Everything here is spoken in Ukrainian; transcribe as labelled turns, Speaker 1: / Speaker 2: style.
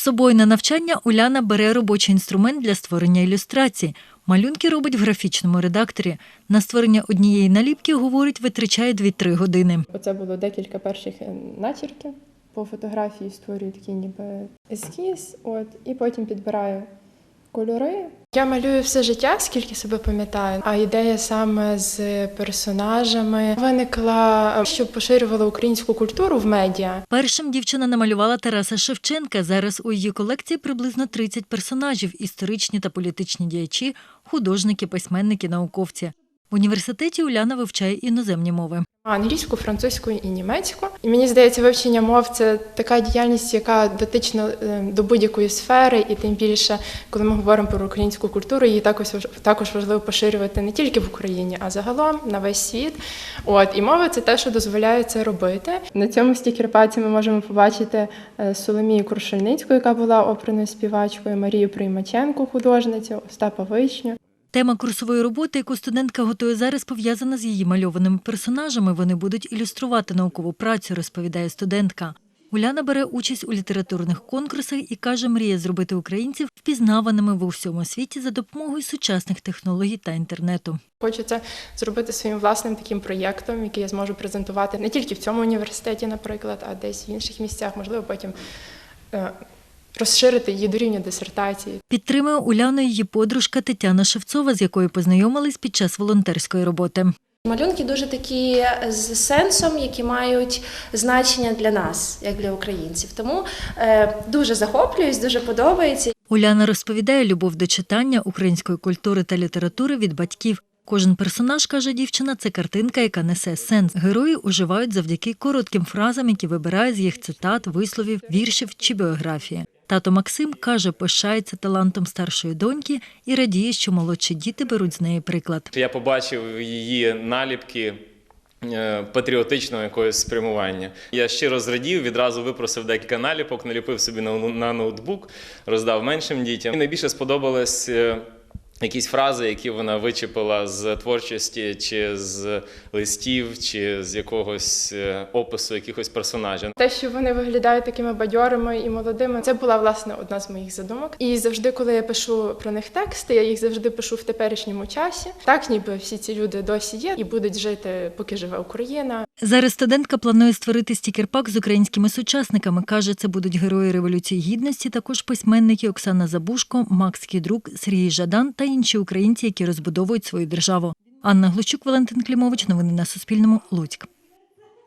Speaker 1: собою на навчання Уляна бере робочий інструмент для створення ілюстрацій. Малюнки робить в графічному редакторі. На створення однієї наліпки, говорить, витрачає 2-3 години.
Speaker 2: Оце було декілька перших е, начерків. По фотографії створюю такий ніби ескіз, от, і потім підбираю кольори. Я малюю все життя, скільки себе пам'ятаю. А ідея саме з персонажами виникла, щоб поширювала українську культуру в медіа.
Speaker 1: Першим дівчина намалювала Тараса Шевченка. Зараз у її колекції приблизно 30 персонажів: історичні та політичні діячі, художники, письменники, науковці. В університеті Уляна вивчає іноземні мови.
Speaker 2: Англійську, французьку і німецьку. І мені здається, вивчення мов це така діяльність, яка дотична е, до будь-якої сфери, і тим більше, коли ми говоримо про українську культуру, її також також важливо поширювати не тільки в Україні, а загалом на весь світ. От і мова це те, що дозволяє це робити. На цьому стікерпаці ми можемо побачити е, Соломію Крушельницьку, яка була оперною співачкою, Марію Приймаченко, художницю, Остапа Вишню.
Speaker 1: Тема курсової роботи, яку студентка готує зараз, пов'язана з її мальованими персонажами. Вони будуть ілюструвати наукову працю, розповідає студентка. Уляна бере участь у літературних конкурсах і каже, мріє зробити українців впізнаваними в усьому світі за допомогою сучасних технологій та інтернету.
Speaker 2: Це зробити своїм власним таким проєктом, який я зможу презентувати не тільки в цьому університеті, наприклад, а десь в інших місцях, можливо, потім е, розширити її до рівня дисертації.
Speaker 1: Підтримує Уляну її подружка Тетяна Шевцова, з якою познайомились під час волонтерської роботи.
Speaker 3: Малюнки дуже такі з сенсом, які мають значення для нас, як для українців. Тому е, дуже захоплююсь, дуже подобається.
Speaker 1: Уляна розповідає любов до читання української культури та літератури від батьків. Кожен персонаж, каже дівчина, це картинка, яка несе сенс. Герої уживають завдяки коротким фразам, які вибирає з їх цитат, висловів, віршів чи біографії. Тато Максим каже, пишається талантом старшої доньки і радіє, що молодші діти беруть з неї приклад.
Speaker 4: Я побачив її наліпки е, патріотичного якогось спрямування. Я щиро зрадів, відразу випросив декілька наліпок, наліпив собі на, ноутбук, роздав меншим дітям. І найбільше сподобались е, якісь фрази, які вона вичепила з творчості, чи з листів, чи з якогось е, опису якихось персонажів.
Speaker 2: Те, що вони виглядають такими бадьорими і молодими, це була власне одна з моїх задумок. І завжди, коли я пишу про них тексти, я їх завжди пишу в теперішньому часі. Так, ніби всі ці люди досі є і будуть жити, поки живе Україна.
Speaker 1: Зараз студентка планує створити стікерпак з українськими сучасниками. Каже, це будуть герої Революції Гідності, також письменники Оксана Забушко, Макс Кідрук, Сергій Жадан та інші українці, які розбудовують свою державу. Анна Глущук, Валентин Клімович. Новини на Суспільному. Луцьк.